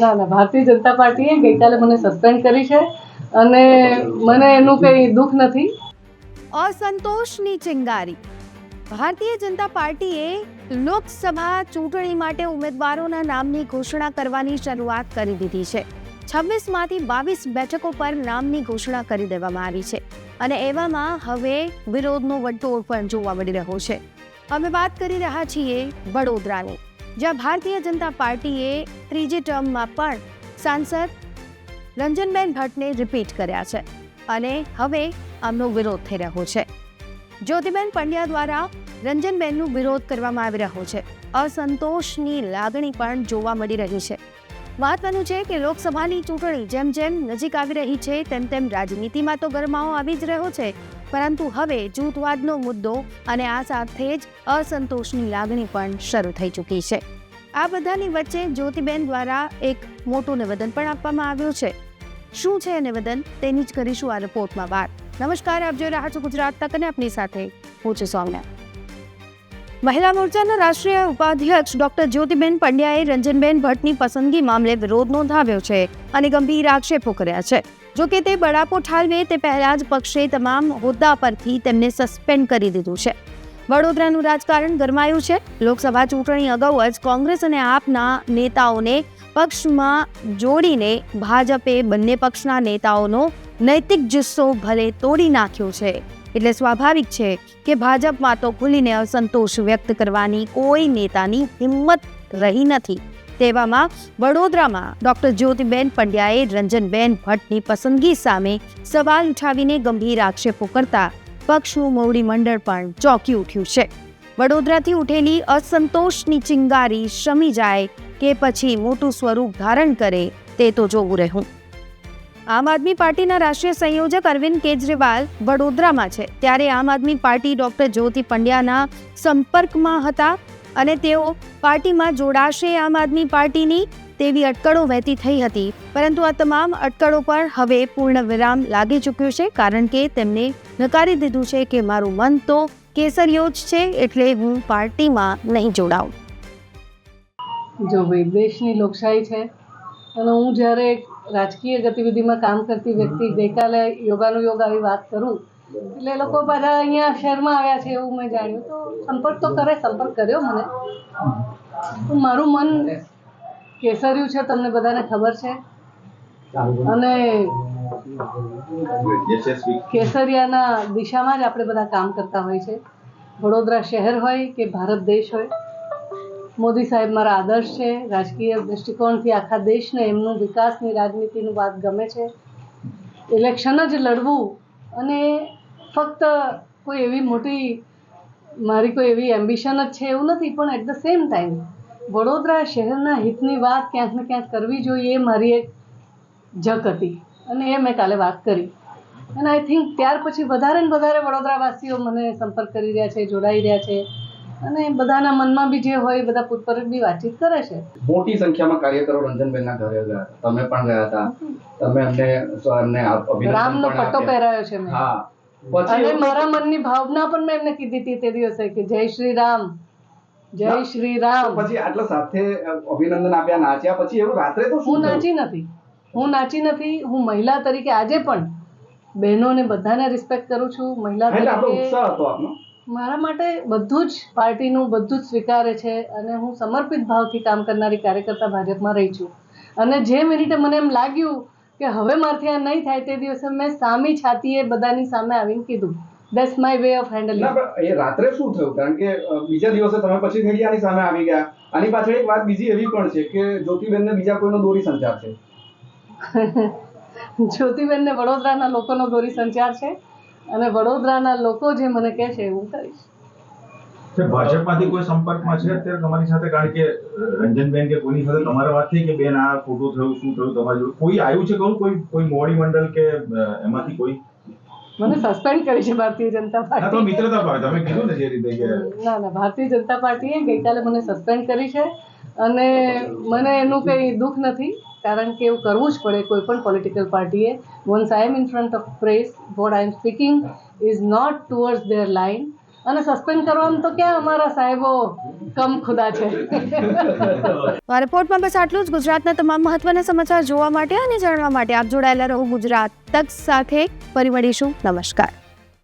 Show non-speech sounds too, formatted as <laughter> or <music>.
ના ના, ભારતીય જનતા પાર્ટીએ ગઈકાલે મને સસ્પેન્ડ કરી છે અને મને એનું કંઈ દુઃખ નથી. અસંતોષની ચિંગારી. ભારતીય જનતા પાર્ટીએ લોકસભા ચૂંટણી માટે ઉમેદવારોના નામની ઘોષણા કરવાની શરૂઆત કરી દીધી છે. છવ્વીસમાંથી બાવીસ બેઠકો પર નામની ઘોષણા કરી દેવામાં આવી છે અને એવામાં હવે વિરોધનો વંટોળ પણ જોવા મળી રહ્યો છે. અમે વાત કરી રહ્યા છીએ વડોદરાની. જ્યાં ભારતીય જનતા પાર્ટીએ ત્રીજી ટર્મમાં પણ સાંસદ રંજનબેન ભટ્ટને રિપીટ કર્યા છે. અને હવે આમનો વિરોધ થઈ રહ્યો છે. જ્યોતિબેન પંડ્યા દ્વારા રંજનબેનનું વિરોધ કરવામાં આવી રહ્યો છે. અસંતોષની લાગણી પણ જોવા મળી રહી છે. મહત્વનું છે કે લોકસભાની ચૂંટણી જેમ જેમ નજીક આવી રહી છે, તેમ તેમ રાજનીતિમાં તો ગરમાવો આવી જ રહ્યો છે. પરંતુ હવે જૂથવાદનો મુદ્દો અને આ સાથે જ અસંતોષની લાગણી પણ શરૂ થઈ ચૂકી છે. આ બધાની વચ્ચે જ્યોતિબેન દ્વારા એક મોટું નિવેદન પણ આપવામાં આવ્યું છે. શું છે નિવેદન? તેની જ કરીશું આ રિપોર્ટમાં વાત. નમસ્કાર, આપ જોઈ રહ્યા છો ગુજરાત તક અને આપની સાથે હું છું સૌમ્યા. મહિલા મોરચાના રાષ્ટ્રીય ઉપાધ્યક્ષ ડોક્ટર જ્યોતિબેન પંડ્યાએ રંજનબેન ભટ્ટની પસંદગી મામલે વિરોધ નોંધાવ્યો છે અને ગંભીર આક્ષેપો કર્યા છે. જો કે તે બળાપો ઠાલવે, તે પહેલા જ પક્ષે તમામ હોદ્દા પરથી તેમને સસ્પેન્ડ કરી દીધું છે. વડોદરાનું રાજકારણ ગરમાયું છે. લોકસભા ચૂંટણી અગાઉ જ કોંગ્રેસ અને આપના નેતાઓને પક્ષમાં જોડીને ભાજપે બંને પક્ષના નેતાઓનો નૈતિક જુસ્સો ભલે તોડી નાખ્યો છે. એટલે સ્વાભાવિક છે કે ભાજપમાં તો ખુલીને અસંતોષ વ્યક્ત કરવાની કોઈ નેતાની હિંમત રહી નથી. તેવામાં વડોદરામાં ડોક્ટર જ્યોતિબેન પંડ્યાએ રંજનબેન ભટ્ટની પસંદગી સામે સવાલ ઉઠાવીને ગંભીર આક્ષેપો કરતા પક્ષનું મોવડી મંડળ પણ ચોંકી ઉઠ્યું છે. વડોદરાથી ઉઠેલી અસંતોષની ચિંગારી શમી જાય કે પછી મોટું સ્વરૂપ ધારણ કરે તે તો જોવું રહ્યું. આમ આદમી પાર્ટીના રાષ્ટ્રીય સંયોજક અરવિંદ કેજરીવાલ વડોદરામાં છે. ત્યારે આમ આદમી પાર્ટી ડોક્ટર જ્યોતિ પંડ્યાના સંપર્કમાં હતા. અને તેઓ પાર્ટીમાં જોડાશે આમ આદમી પાર્ટીની તેવી અટકળો વહેતી થઈ હતી. પરંતુ આ તમામ અટકળો પર હવે પૂર્ણ વિરામ લાગી ચૂક્યું છે, કારણ કે તેમને નકારી દીધું છે કે મારું મન તો કેસરીયો જ છે, એટલે હું પાર્ટીમાં નહીં જોડાઉં. જો ભાઈ, દેશની લોકશાહી છે, અને હું જ્યારે રાજકીય ગતિવિધિમાં કામ કરતી વ્યક્તિ ગઈકાલે યોગાનુયોગ આવી વાત કરું એટલે લોકો બધા અહીંયા શહેરમાં આવ્યા છે એવું મેં જાણ્યું. તો સંપર્ક તો કરે, સંપર્ક કર્યો મને. મારું મન કેસર્યું છે, તમને બધાને ખબર છે. અને કેસરિયાના દિશામાં જ આપણે બધા કામ કરતા હોય છે. વડોદરા શહેર હોય કે ભારત દેશ હોય. મોદી સાહેબ મારા આદર્શ છે, રાજકીય દૃષ્ટિકોણથી આખા દેશને એમનું વિકાસની રાજનીતિનું વાત ગમે છે. ઇલેક્શન જ લડવું અને ફક્ત કોઈ એવી મોટી, મારી કોઈ એવી એમ્બિશન જ છે એવું નથી, પણ at the same time Vadodara શહેરના હિતની વાત ક્યાંક ને ક્યાંક કરવી જોઈએ એ મારી એક જક હતી. અને એ મેં કાલે વાત કરી. અને આઈ થિંક ત્યાર પછી વધારે ને વધારે વડોદરાવાસીઓ મને સંપર્ક કરી રહ્યા છે, જોડાઈ રહ્યા છે. અને બધાના મનમાં બી જે હોય બધા પૂછપરછ બી વાતચીત કરે છે. મોટી સંખ્યામાં કાર્યકરો રંજનબેનના ઘરે ગયા. તમે પણ ગયા હતા. તમે અમને અમને રામનો પટ્ટો પહેરાયો છે મેં. હા. અને મારા મનની ભાવના પણ મેં એમને કીધી હતી તે દિવસે કે જય શ્રી રામ જય શ્રી રામ. પછી આટલા સાથે અભિનંદન આપ્યા નાચ્યા પછી એવું રાત્રે તો હું નાચી નથી. હું નાચી નથી. હું મહિલા તરીકે આજે પણ બહેનોને બધાને રિસ્પેક્ટ કરું છું. મહિલા તરીકે ઉત્સાહ હતો આપનો. મારા માટે બધું જ પાર્ટીનું બધું જ સ્વીકારે છે અને હું સમર્પિત ભાવથી કામ કરનારી કાર્યકર્તા ભાજપમાં રહી છું. અને જે મિનિટે મને એમ લાગ્યું કે હવે મારથી આ નહીં થાય તે દિવસે મેં સામી છાતીએ બધાની સામે આવીને કીધું. That's my way of handling એ રાત્રે શું થયું? કારણ કે બીજા દિવસે તમે પછી મીડિયાની સામે આવી ગયા. આની પાછળ એક વાત બીજી એવી પણ છે કે જ્યોતિબેનને બીજા કોઈનો દોરી સંચાર છે. <laughs> જ્યોતિબેનને વડોદરાના લોકોનો દોરી સંચાર છે? અને વડોદરાના લોકો જે મને કહે છે એ હું કરીશ કે ભાજપમાંથી કોઈ સંપર્કમાં છે? અત્યારે તમારી સાથે કારણ કે રંજનબેન કે કોઈની સાથે તમારા વાત થઈ કે બેન આ ખોટું થયું શું થયું તમારી જોડે? કોઈ આવ્યું છે કહું? કોઈ કોઈ મોડી મંડળ કે એમાંથી કોઈ? મને સસ્પેન્ડ કરી છે ભારતીય જનતા પાર્ટી. મિત્રતા પાર્ટી. તમે કીધું ને જે રીતે કે ના ના ભારતીય જનતા પાર્ટીએ ગઈકાલે મને સસ્પેન્ડ કરી છે અને મને એનું કંઈ દુઃખ નથી. કારણ કે એવું કરવું જ પડે કોઈ પણ પોલિટિકલ પાર્ટીએ once I am in front of press what I am speaking is not towards their line અને સસ્પેન્ડ કરવાનું તો ક્યાં અમારા સાહેબો કમ ખુદા છે. <laughs> આ રિપોર્ટમાં બસ આટલું જ. ગુજરાતના તમામ મહત્વના સમાચાર જોવા માટે અને જાણવા માટે આપ જોડાયેલા રહો ગુજરાત તક સાથે. ફરી મળીશું. નમસ્કાર.